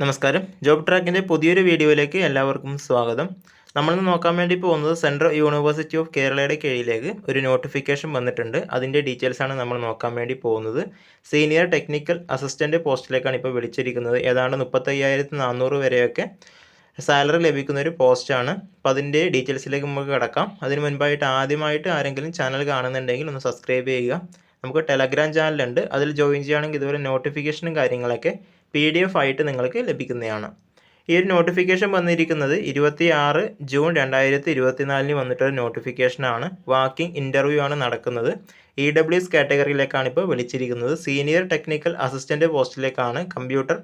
നമസ്കാരം. ജോബ് ട്രാക്കിന്റെ പുതിയൊരു വീഡിയോയിലേക്ക് എല്ലാവർക്കും സ്വാഗതം. നമ്മളിന്ന് നോക്കാൻ വേണ്ടി പോകുന്നത് സെൻട്രൽ യൂണിവേഴ്സിറ്റി ഓഫ് കേരളയുടെ കീഴിലേക്ക് ഒരു നോട്ടിഫിക്കേഷൻ വന്നിട്ടുണ്ട്. അതിന്റെ ഡീറ്റെയിൽസാണ് നമ്മൾ നോക്കാൻ വേണ്ടി പോകുന്നത്. സീനിയർ ടെക്നിക്കൽ അസിസ്റ്റന്റ് പോസ്റ്റിലേക്കാണ് ഇപ്പോൾ വിളിച്ചിരിക്കുന്നത്. ഏതാണ്ട് മുപ്പത്തയ്യായിരത്തി നാനൂറ് വരെയൊക്കെ സാലറി ലഭിക്കുന്ന ഒരു പോസ്റ്റാണ് അപ്പോൾ അതിന്റെ ഡീറ്റെയിൽസിലേക്ക് നമുക്ക് കിടക്കാം. അതിന് മുൻപായിട്ട് ആദ്യമായിട്ട് ആരെങ്കിലും ചാനൽ കാണുന്നുണ്ടെങ്കിൽ ഒന്ന് സബ്സ്ക്രൈബ് ചെയ്യുക. നമുക്ക് ടെലഗ്രാം ചാനലുണ്ട്. അതിൽ ജോയിൻ ചെയ്യുകയാണെങ്കിൽ ഇതുപോലെ നോട്ടിഫിക്കേഷനും കാര്യങ്ങളൊക്കെ പി ഡി എഫ് ആയിട്ട് നിങ്ങൾക്ക് ലഭിക്കുന്നതാണ്. ഈ ഒരു നോട്ടിഫിക്കേഷൻ വന്നിരിക്കുന്നത് ഇരുപത്തി ആറ് ജൂൺ രണ്ടായിരത്തി ഇരുപത്തിനാലിന് വന്നിട്ടൊരു നോട്ടിഫിക്കേഷനാണ് വാക്കിംഗ് ഇന്റർവ്യൂ ആണ് നടക്കുന്നത്. ഇ ഡബ്ല്യു എസ് കാറ്റഗറിയിലേക്കാണ് ഇപ്പോൾ വിളിച്ചിരിക്കുന്നത്. സീനിയർ ടെക്നിക്കൽ അസിസ്റ്റന്റ് പോസ്റ്റിലേക്കാണ് കമ്പ്യൂട്ടർ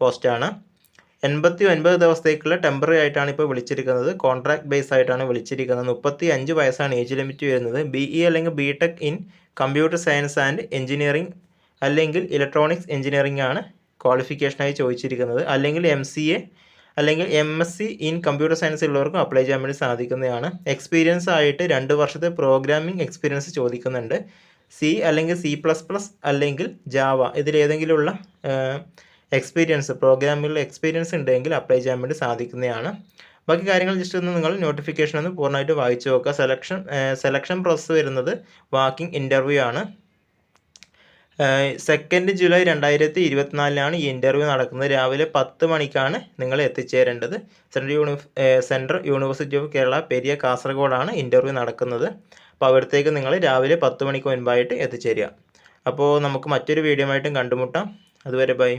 പോസ്റ്റാണ്. എൺപത്തി ഒൻപത് ദിവസത്തേക്കുള്ള ടെമ്പററി ആയിട്ടാണ് ഇപ്പോൾ വിളിച്ചിരിക്കുന്നത്. കോൺട്രാക്ട് ബേസ് ആയിട്ടാണ് വിളിച്ചിരിക്കുന്നത്. മുപ്പത്തി അഞ്ച് വയസ്സാണ് ഏജ് ലിമിറ്റ് വരുന്നത്. ബി ഇ അല്ലെങ്കിൽ B tech in computer science and engineering അല്ലെങ്കിൽ ഇലക്ട്രോണിക്സ് എഞ്ചിനീയറിംഗ് ആണ് ക്വാളിഫിക്കേഷനായി ചോദിച്ചിരിക്കുന്നത്. അല്ലെങ്കിൽ എം സി എ അല്ലെങ്കിൽ M S C in computer science ഉള്ളവർക്കും അപ്ലൈ ചെയ്യാൻ വേണ്ടി സാധിക്കുന്നതാണ്. എക്സ്പീരിയൻസ് ആയിട്ട് രണ്ട് വർഷത്തെ പ്രോഗ്രാമിംഗ് എക്സ്പീരിയൻസ് ചോദിക്കുന്നുണ്ട്. സി അല്ലെങ്കിൽ സി പ്ലസ് പ്ലസ് അല്ലെങ്കിൽ ജാവ ഇതിലേതെങ്കിലുമുള്ള എക്സ്പീരിയൻസ് പ്രോഗ്രാമിൽ എക്സ്പീരിയൻസ് ഉണ്ടെങ്കിൽ അപ്ലൈ ചെയ്യാൻ വേണ്ടി സാധിക്കുന്നതാണ്. ബാക്കി കാര്യങ്ങൾ ജസ്റ്റ് ഒന്ന് നിങ്ങൾ നോട്ടിഫിക്കേഷൻ ഒന്ന് പൂർണമായിട്ട് വായിച്ചു നോക്കുക. സെലക്ഷൻ സെലക്ഷൻ പ്രോസസ്സ് വരുന്നത് വാക്കിംഗ് ഇന്റർവ്യൂ ആണ്. സെക്കൻഡ് ജൂലൈ രണ്ടായിരത്തി ഇരുപത്തിനാലിനാണ് ഈ ഇന്റർവ്യൂ നടക്കുന്നത്. രാവിലെ പത്ത് മണിക്കാണ് നിങ്ങൾ എത്തിച്ചേരേണ്ടത്. Central uni central university of Kerala Periya കാസർഗോഡാണ് interview നടക്കുന്നത്. അപ്പോൾ അവിടത്തേക്ക് നിങ്ങൾ രാവിലെ പത്ത് മണിക്ക് മുൻപായിട്ട് എത്തിച്ചേരുക. അപ്പോൾ നമുക്ക് മറ്റൊരു വീഡിയോ ആയിട്ടും കണ്ടുമുട്ടാം. അതുവരെ ബൈ